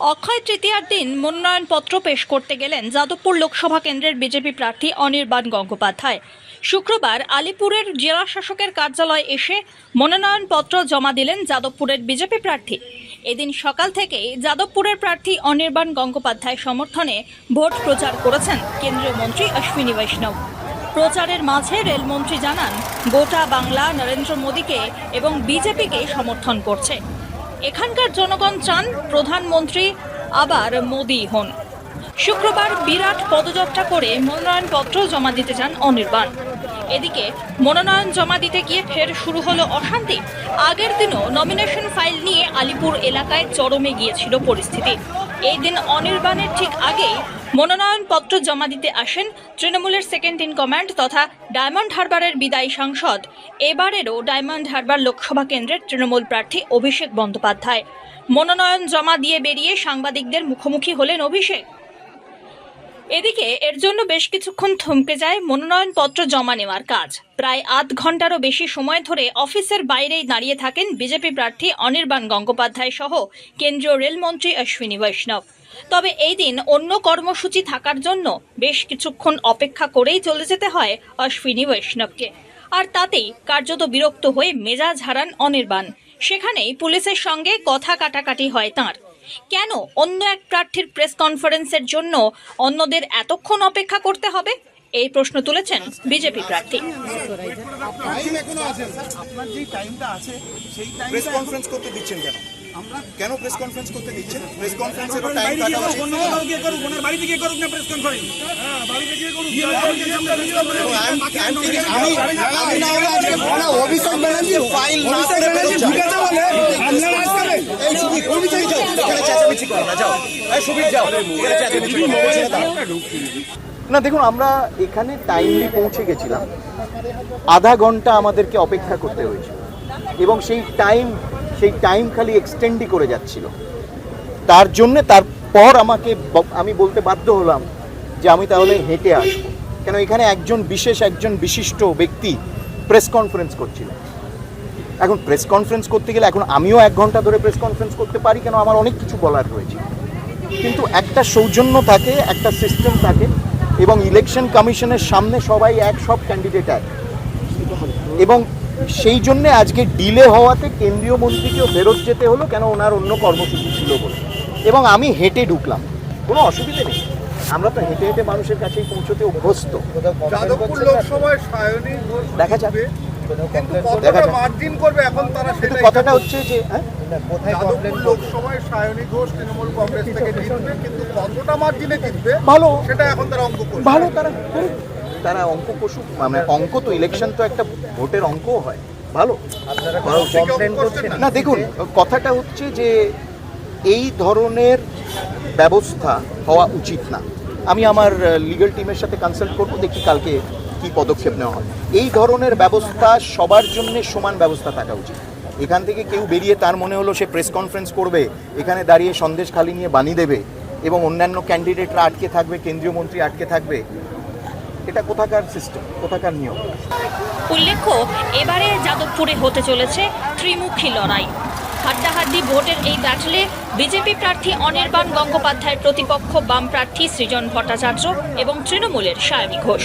অক্ষয় তৃতীয়ার দিন মনোনয়নপত্র পেশ করতে গেলেন যাদবপুর লোকসভা কেন্দ্রের বিজেপি প্রার্থী অনির্বাণ গঙ্গোপাধ্যায়। শুক্রবার আলিপুরের জেলা শাসকের কার্যালয়ে এসে মনোনয়নপত্র জমা দিলেন যাদবপুরের বিজেপি প্রার্থী। এদিন সকাল থেকেই যাদবপুরের প্রার্থী অনির্বাণ গঙ্গোপাধ্যায় সমর্থনে ভোট প্রচার করেছেন কেন্দ্রীয় মন্ত্রী অশ্বিনী বৈষ্ণব। প্রচারের মাঝে রেলমন্ত্রী জানান, গোটা বাংলা নরেন্দ্র মোদীকে এবং বিজেপিকে সমর্থন করছে। এখানকার জনগণ চান প্রধানমন্ত্রী আবার মোদী হন। শুক্রবার বিরাট পদযাত্রা করে মনোনয়নপত্র জমা দিতে যান অনির্বাণ। এদিকে মনোনয়ন জমা দিতে গিয়ে ফের শুরু হলো অশান্তি। আগের দিনও নমিনেশন ফাইল নিয়ে আলিপুর এলাকায় চরমে গিয়েছিল পরিস্থিতি। এই দিন অনির্বাণের ঠিক আগেই মনোনয়নপত্র জমা দিতে আসেন তৃণমূলের সেকেন্ড ইন কমান্ড তথা ডায়মন্ড হারবারের বিদায়ী সাংসদ। এবারেরও ডায়মন্ড হারবার লোকসভা কেন্দ্রের তৃণমূল প্রার্থী অভিষেক বন্দ্যোপাধ্যায়। মনোনয়ন জমা দিয়ে বেরিয়ে সাংবাদিকদের মুখোমুখি হলেন অভিষেক। এদিকে এর জন্য বেশ কিছুক্ষণ থমকে যায় মনোনয়নপত্র জমা নেওয়ার কাজ। প্রায় আধ ঘন্টারও বেশি সময় ধরে অফিসের বাইরেই দাঁড়িয়ে থাকেন বিজেপি প্রার্থী অনির্বাণ গঙ্গোপাধ্যায় সহ কেন্দ্রীয় রেলমন্ত্রী অশ্বিনী বৈষ্ণব। তবে এই দিন অন্য কর্মসূচি থাকার জন্য বেশ কিছুক্ষণ অপেক্ষা করেই চলে যেতে হয় অশ্বিনী বৈষ্ণবকে। আর তাতেই কার্যত বিরক্ত হয়ে মেজাজ হারান অনির্বাণ। সেখানেই পুলিশের সঙ্গে কথা কাটাকাটি হয় তাঁর। কেন অন্য এক প্রার্থীর প্রেস কনফারেন্সের জন্য অন্যদের এতক্ষণ অপেক্ষা করতে হবে? এই প্রশ্ন তুলেছেন বিজেপি প্রার্থী। টাইম এখনও আছে। আপনার যে টাইমটা আছে সেই প্রেস টাইমটা কনফারেন্স করতে দিচ্ছেন কেন? কেন প্রেস কনফারেন্স করতে দিচ্ছেন? প্রেস কনফারেন্সের টাইম বাইরে কাটা গিয়ে উচিত। অন্য কোথাও গিয়ে করুক ওনার বাড়িতে গিয়ে করুক না প্রেস কনফারেন্স হ্যাঁ বাড়িতে গিয়ে করুক। আমি আমি না হলে আজকে না অভিষেক ব্যানার্জি ফাইল না করে বেরোচ্ছে বলে আপনারা না দেখুন, আমরা এখানে টাইমলি পৌঁছে গেছিলাম। আধা ঘণ্টা আমাদেরকে অপেক্ষা করতে হয়েছিল। এবং সেই টাইম সেই টাইম খালি এক্সটেন্ডই করে যাচ্ছিল। তার জন্যে তারপর আমাকে আমি বলতে বাধ্য হলাম যে আমি তাহলে হেঁটে আসব। কেন, এখানে একজন বিশেষ, একজন বিশিষ্ট ব্যক্তি প্রেস কনফারেন্স করছিল এখন প্রেস কনফারেন্স করতে গেলে এখন আমিও এক ঘণ্টা ধরে প্রেস কনফারেন্স করতে পারি কেন? আমার অনেক কিছু বলার রয়েছে। কিন্তু একটা সৌজন্য থাকে একটা সিস্টেম থাকে এবং ইলেকশন কমিশনের সামনে সবাই এক সব ক্যান্ডিডেট এক। এবং সেই জন্য আজকে ডিলে হওয়াতে কেন্দ্রীয় মন্ত্রীকেও ফেরত যেতে হলো কেন ওনার অন্য কর্মসূচি ছিল বলে। এবং আমি হেঁটে ঢুকলাম। কোনো অসুবিধে নেই। আমরা তো হেঁটে হেঁটে মানুষের কাছেই পৌঁছতে অভ্যস্ত। দেখা যাক। মার্জিন করবে এখন তারা সেটাই কথাটা হচ্ছে যে হ্যাঁ? যাদবপুর লোকসভায় সায়নী ঘোষ তৃণমূল কংগ্রেস থেকে জিতবে কিন্তু কতটা মার্জিনে জিতবে ভালো। সেটা এখন তারা অঙ্ক করবে ভালো তারা তারা অঙ্ক কষুক মানে অঙ্ক তো ইলেকশন তো একটা ভোটের অঙ্কও হয়। ভালো? না? না দেখুন কথাটা হচ্ছে যে এই ধরনের ব্যবস্থা হওয়া উচিত না। আমি আমার লিগ্যাল টিমের সাথে কনসাল্ট করব দেখি কালকে কি পদক্ষেপ নেওয়া হয়? এই ধরনের ব্যবস্থা সবার জন্য সমান ব্যবস্থা থাকা উচিত। এখান থেকে কেউ বেরিয়ে তার মনে হলো সে প্রেস কনফারেন্স করবে, এখানে দাঁড়িয়ে সন্দেশ খালি নিয়ে বানিয়ে দেবে এবং অন্যান্য ক্যান্ডিডেটরা আটকে থাকবে, কেন্দ্রীয় মন্ত্রী আটকে থাকবে, এটা কোথাকার সিস্টেম কোথাকার নিয়ম? উল্লেখ্য, এবারে যাদবপুরে হতে চলেছে ত্রিমুখী লড়াই। হাড্ডাহাড্ডি ভোটের এই ব্যাটলে বিজেপি প্রার্থী অনির্বাণ গঙ্গোপাধ্যায়ের প্রতিপক্ষ বাম প্রার্থী সৃজন ভট্টাচার্য এবং তৃণমূলের Sayani Ghosh.